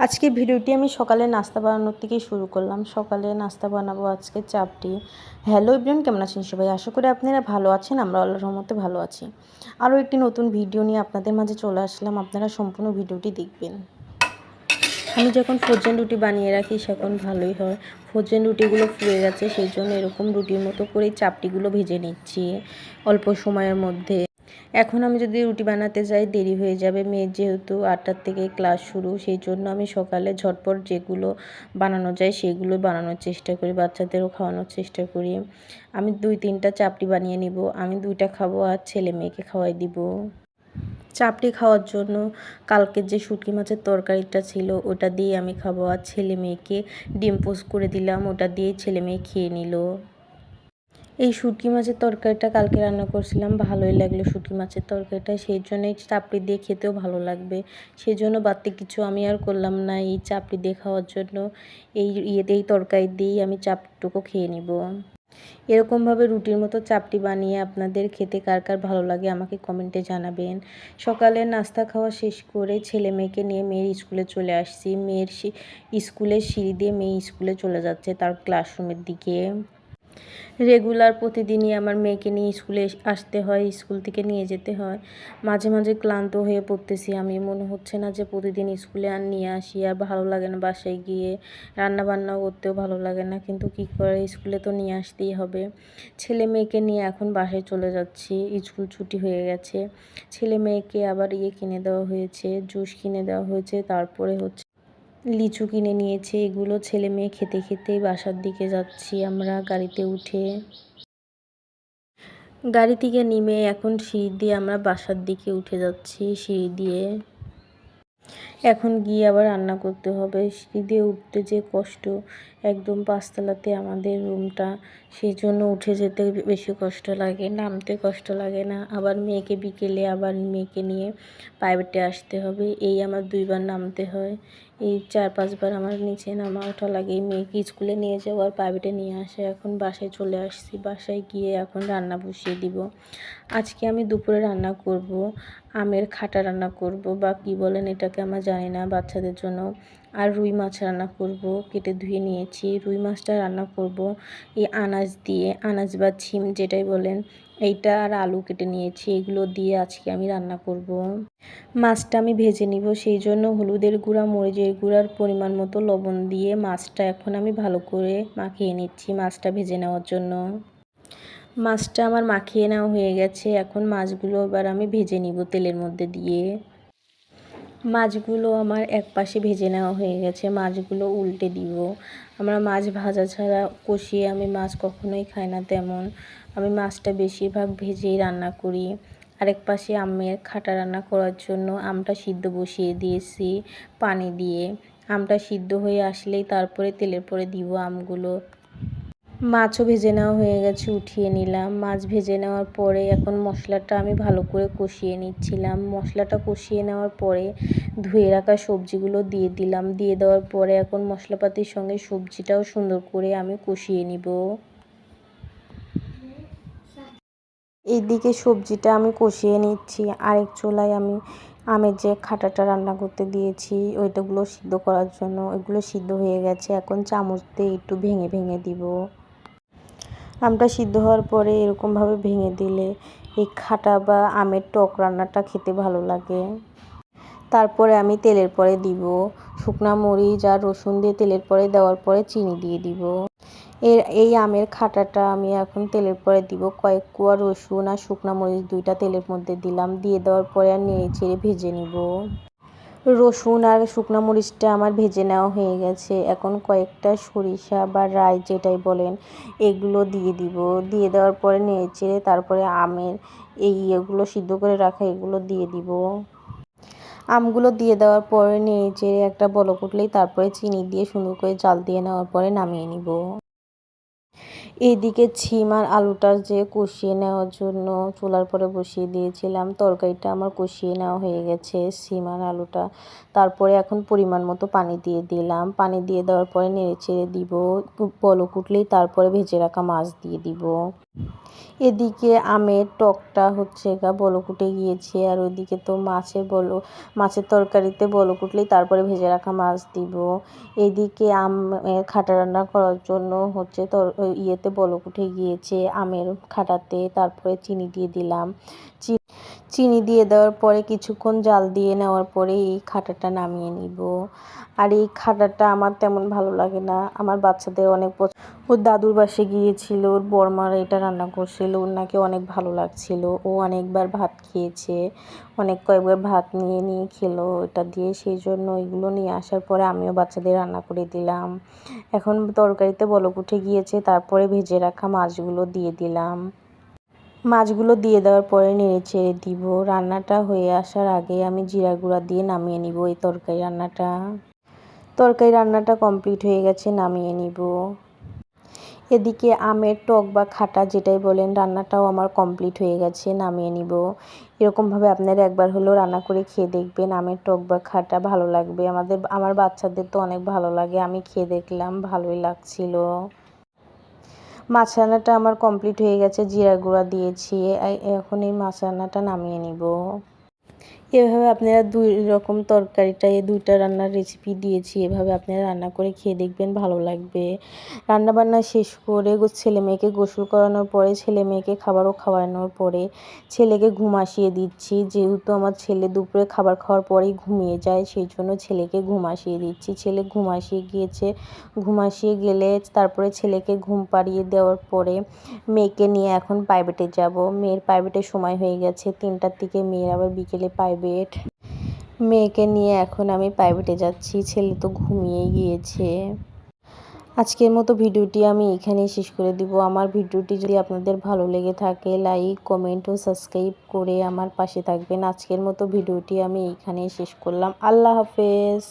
আজকে ভিডিওটি আমি সকালে নাস্তা বানানোর থেকে শুরু করলাম। সকালে নাস্তা বানাবো আজকে চাপটি। হ্যালো ইব্রান কেমন আছেন সবাই? আশা করি আপনারা ভালো আছেন, আমরা আল্লাহর রহমতে ভালো আছি। আরও একটি নতুন ভিডিও নিয়ে আপনাদের মাঝে চলে আসলাম, আপনারা সম্পূর্ণ ভিডিওটি দেখবেন। আমি যখন ফ্রোজেন রুটি বানিয়ে রাখি, সেখন ভালোই হয়। ফ্রোজেন রুটিগুলো ফুয়ে গেছে, সেই জন্য এরকম রুটির মতো করে চাপটিগুলো ভেজে নিচ্ছি অল্প সময়ের মধ্যে। এখন আমি যদি রুটি বানাতে যাই, দেরি হয়ে যাবে। মেয়ের যেহেতু আটটার থেকে ক্লাস শুরু, সেই জন্য আমি সকালে ঝটপট যেগুলো বানানো যায়, সেগুলো বানানোর চেষ্টা করি, বাচ্চাদেরও খাওয়ানোর চেষ্টা করি। আমি দুই তিনটা চাপড়ি বানিয়ে নিব, আমি দুইটা খাব আর ছেলে মেয়েকে খাওয়াই দিব। চাপটি খাওয়ার জন্য কালকের যে শুটকি মাছের তরকারিটা ছিল, ওটা দিয়ে আমি খাব। আর ছেলে মেয়েকে ডিম পোস্ট করে দিলাম, ওটা দিয়ে ছেলে মেয়ে খেয়ে নিল। এই শুটকি মাছের তরকারিটা কালকে রান্না করছিলাম, ভালোই লাগল শুটকি মাছের তরকারিটা, সেই জন্যই চাপড়ি দিয়ে খেতেও ভালো লাগবে। সেই জন্য বাড়তি কিছু আমি আর করলাম না এই চাপড়ি দিয়ে খাওয়ার জন্য। এই ইয়েতে, এই তরকারি দিয়েই আমি চাপটুকু খেয়ে নিব। এরকমভাবে রুটির মতো চাপটি বানিয়ে আপনাদের খেতে কার কার ভালো লাগে আমাকে কমেন্টে জানাবেন। সকালে নাস্তা খাওয়া শেষ করে ছেলে মেয়েকে নিয়ে মেয়ের স্কুলে চলে আসছি। মেয়ের স্কুলের সিঁড়ি দিয়ে মেয়ে স্কুলে চলে যাচ্ছে তার ক্লাসরুমের দিকে। রেগুলার প্রতিদিনই আমার মেয়েকে নিয়ে স্কুলে আসতে হয়, স্কুল থেকে নিয়ে যেতে হয়। মাঝে মাঝে ক্লান্ত হয়ে পড়তেছি আমি। মনে হচ্ছে না যে প্রতিদিন স্কুলে আর নিয়ে আসি, আর ভালো লাগে না বাসায় গিয়ে। রান্না বান্নাও করতেও ভালো লাগে না, কিন্তু কী করে? স্কুলে তো নিয়ে আসতেই হবে। ছেলে মেয়েকে নিয়ে এখন বাসায় চলে যাচ্ছি। স্কুল ছুটি হয়ে গেছে। ছেলে মেয়েকে আবার ইয়ে কিনে দেওয়া হয়েছে, জুস কিনে দেওয়া হয়েছে, তারপরে হচ্ছে লিচু কিনে নিয়েছে, এগুলো ছেলে মেয়ে খেতে খেতেই বাসার দিকে যাচ্ছি আমরা গাড়িতে উঠে। গাড়ি থেকে নেমে এখন সিঁড়ি দিয়ে আমরা বাসার দিকে উঠে যাচ্ছি সিঁড়ি দিয়ে। এখন গিয়ে আবার রান্না করতে হবে। সিঁড়ি দিয়ে উঠতে যে কষ্ট একদম পাঁচতলাতে আমাদের রুমটা সেই জন্য উঠে যেতে বেশি কষ্ট লাগে, নামতে কষ্ট লাগে না। আবার মেয়েকে বিকেলে আবার মেয়েকে নিয়ে প্রাইভেটে আসতে হবে, এই আমার দুইবার নামতে হয়। এই চার পাঁচবার আমার নিচে নামা ওঠা লাগে, মেয়েকে স্কুলে নিয়ে যাওয়ার প্রাইভেটে নিয়ে আসে, এখন বাসায় চলে আসছি, বাসায় গিয়ে এখন রান্না বসিয়ে দিব। আজকে আমি দুপুরে রান্না করব, আমের খাটা রান্না করব, বা কি বলেন এটাকে আমার জানি না, বাচ্চাদের জন্য। আর রুই মাছ রান্না করব, কেটে ধুয়ে নিয়েছি। রুই মাছটা রান্না করব, এই আনাজ দিয়ে, আনাজ বা ছিম যেটাই বলেন, এইটা আর আলু কেটে নিয়েছি, এগুলো দিয়ে আজকে আমি রান্না করব। মাছটা আমি ভেজে নিব, সেই জন্য হলুদের গুঁড়া, মরিচের গুঁড়ার পরিমাণ মতো লবণ দিয়ে মাছটা এখন আমি ভালো করে মাখিয়ে নিচ্ছি মাছটা ভেজে নেওয়ার জন্য। মাছটা আমার মাখিয়ে নেওয়া হয়ে গেছে, এখন মাছগুলো এবার আমি ভেজে নিব তেলের মধ্যে দিয়ে। মাছগুলো আমার এক পাশে ভেজে নেওয়া হয়ে গেছে, মাছগুলো উল্টে দিব। আমরা মাছ ভাজা ছাড়া কষিয়ে আমি মাছ কখনোই খাই না তেমন। আমি মাছটা বেশিরভাগ ভেজেই রান্না করি। আরেক পাশে আমের খাটা রান্না করার জন্য আমটা সিদ্ধ বসিয়ে দিয়েছি পানি দিয়ে। আমটা সিদ্ধ হয়ে আসলেই তারপরে তেলের পরে দিব আমগুলো। মাছও ভেজে নেওয়া হয়ে গেছে, উঠিয়ে নিলাম। মাছ ভেজে নেওয়ার পরে এখন মশলাটা আমি ভালো করে কষিয়ে নিচ্ছিলাম। মশলাটা কষিয়ে নেওয়ার পরে ধুয়ে রাখা সবজিগুলো দিয়ে দিলাম। দিয়ে দেওয়ার পরে এখন মশলাপাতির সঙ্গে সবজিটাও সুন্দর করে আমি কষিয়ে নিব। এইদিকে সবজিটা আমি কষিয়ে নিচ্ছি। আরেক চুলায় আমি আমের যে খাটাটা রান্না করতে দিয়েছি, ওইটাগুলো সিদ্ধ করার জন্য। ওইগুলো সিদ্ধ হয়ে গেছে। এখন চামচ দিয়ে একটু ভেঙে ভেঙে দিব। আমটা সিদ্ধ হওয়ার পরে এরকমভাবে ভেঙে দিলে এই খাটা বা আমের টক রান্নাটা খেতে ভালো লাগে। তারপরে আমি তেলের পরে দিব শুকনা মরিচ আর রসুন দিয়ে তেলের পরে দেওয়ার পরে চিনি দিয়ে দিব। এর, এই আমের খাটাটা আমি এখন তেলের পরে দিব। কয়েক কুয়া রসুন আর শুকনা মরিচ দুইটা তেলের মধ্যে দিলাম। দিয়ে দেওয়ার পরে আর নেড়ে চেড়ে ভেজে নিব। রসুন আর শুকনো মরিচটা আমার ভেজে নেওয়া হয়ে গেছে। এখন কয়েকটা সরিষা বা রাই যেটাই বলেন, এগুলো দিয়ে দিব। দিয়ে দেওয়ার পরে নেড়ে তারপরে আমের এই ইয়েগুলো সিদ্ধ করে রাখা এগুলো দিয়ে দিব। আমগুলো দিয়ে দেওয়ার পরে নেড়ে চেড়ে একটা বলক উঠলেই তারপরে চিনি দিয়ে সুন্দর করে জাল দিয়ে নেওয়ার পরে নামিয়ে নিব। এইদিকে ছিম আর আলুটা যে কষিয়ে নেওয়ার জন্য চুলার পরে বসিয়ে দিয়েছিলাম, তরকারিটা আমার কষিয়ে নেওয়া হয়ে গেছে সিম আর আলুটা। তারপরে এখন পরিমাণ মতো পানি দিয়ে দিলাম। পানি দিয়ে দেওয়ার পরে নেড়ে ছেড়ে দিব পলক উঠলেই তারপরে ভেজে রাখা মাছ দিয়ে দিব। এদিকে আমের টকটা হচ্ছে গা, বলক উঠে গিয়েছে, আর ওইদিকে তো মাছের বলো, মাছের তরকারিতে বলক উঠলেই তারপরে ভেজে রাখা মাছ দিব। এদিকে আমের খাটা রান্না করার জন্য হচ্ছে তর ইয়েতে বলক উঠে গিয়েছে আমের খাটাতে তারপরে চিনি দিয়ে দিলাম। চিনি দিয়ে দেওয়ার পরে কিছুক্ষণ জাল দিয়ে নেওয়ার পরে এই খাটাটা নামিয়ে নিব। আর এই খাটাটা আমার তেমন ভালো লাগে না। আমার বাচ্চাদের অনেক ওর দাদুর বাসে গিয়েছিল, ওর বরমার এটা রান্না করছিল, ওর নাকি অনেক ভালো লাগছিল। ও অনেকবার ভাত খেয়েছে, অনেক কয়েকবার ভাত নিয়ে নিয়ে খেলো এটা দিয়ে। সেই জন্য এগুলো নিয়ে আসার পরে আমিও বাচ্চাদের রান্না করে দিলাম। এখন তরকারিতে বলক উঠে গিয়েছে, তারপরে ভেজে রাখা মাছগুলো দিয়ে দিলাম। মাছগুলো দিয়ে দেওয়ার পরে নেড়ে ছেড়ে দিব। রান্নাটা হয়ে আসার আগে আমি জিরা গুঁড়া দিয়ে নামিয়ে নিব এই তরকারি রান্নাটা। তরকারি রান্নাটা কমপ্লিট হয়ে গেছে, নামিয়ে নিব। এদিকে আমের টক বা খাটা যেটাই বলেন, রান্নাটাও আমার কমপ্লিট হয়ে গেছে, নামিয়ে নিব। এরকমভাবে আপনারা একবার হলেও রান্না করে খেয়ে দেখবেন, আমের টক বা খাটা ভালো লাগবে। আমাদের, আমার বাচ্চাদের তো অনেক ভালো লাগে, আমি খেয়ে দেখলাম, ভালোই লাগছিল। মাছ রান্নাটা আমার কমপ্লিট হয়ে গেছে জিরা গুঁড়া দিয়েছি এখন এই মাছ রান্নাটা নামিয়ে নিব। এভাবে আপনারা দুই রকম তরকারিটা, এই দুইটা রান্নার রেসিপি দিয়েছি। এভাবে আপনারা রান্না করে খেয়ে দেখবেন ভালো লাগবে। রান্না বান্না শেষ করে ছেলে মেয়েকে গোসল করানোর পরে, ছেলে মেয়েকে খাবারও খাওয়ানোর পরে ছেলেকে ঘুম আসিয়ে দিচ্ছি। যেহেতু আমার ছেলে দুপুরে খাবার খাওয়ার পরেই ঘুমিয়ে যায়, সেই জন্য ছেলেকে ঘুম আসিয়ে দিচ্ছি। ছেলে ঘুম আসিয়ে গিয়েছে। ঘুম আসিয়ে গেলে তারপরে ছেলেকে ঘুম পাড়িয়ে দেওয়ার পরে মেয়েকে নিয়ে এখন প্রাইভেটে যাব। মেয়ের প্রাইভেটের সময় হয়ে গেছে, তিনটার দিকে মেয়ের আবার বিকেলে প্রাইভেট প্রাইভেট মেয়েকে নিয়ে এখন আমি প্রাইভেটে যাচ্ছি, ছেলে তো ঘুমিয়ে গিয়েছে। আজকের মতো ভিডিওটি আমি এখানেই শেষ করে দিব। আমার ভিডিওটি যদি আপনাদের ভালো লেগে থাকে লাইক কমেন্ট ও সাবস্ক্রাইব করে আমার পাশে থাকবেন। আজকের মতো ভিডিওটি আমি এইখানেই শেষ করলাম। আল্লাহ হাফেজ।